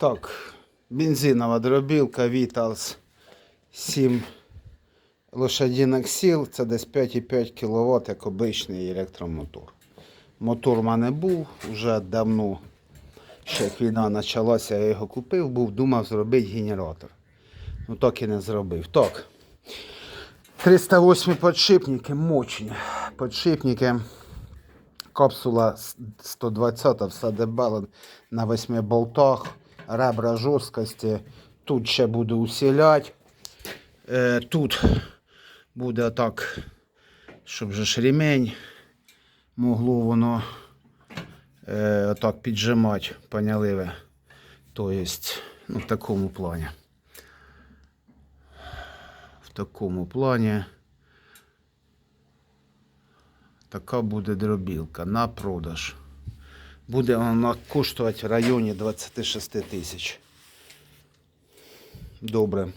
Так, бензинова дробілка Vitals 7 лошадиних сил, це десь 5,5 кВт, як обичний електромотор. Мотор в мене був вже давно, ще як війна почалася, я його купив, був, думав зробити генератор. Ну так і не зробив. Так. 308 подшипники мощні. Подшипники. Капсула 120 все дебелен на 8 болтах, ребра жорсткості. Тут ще буду усіляти. Е, тут буде так, щоб же ж ремень могло воно е, отак піджимати, поняли ви. Тобто, ну, в такому плані. В такому плані. Така буде дробілка на продаж. Буде вона коштувати в районі 26 тисяч. Добре.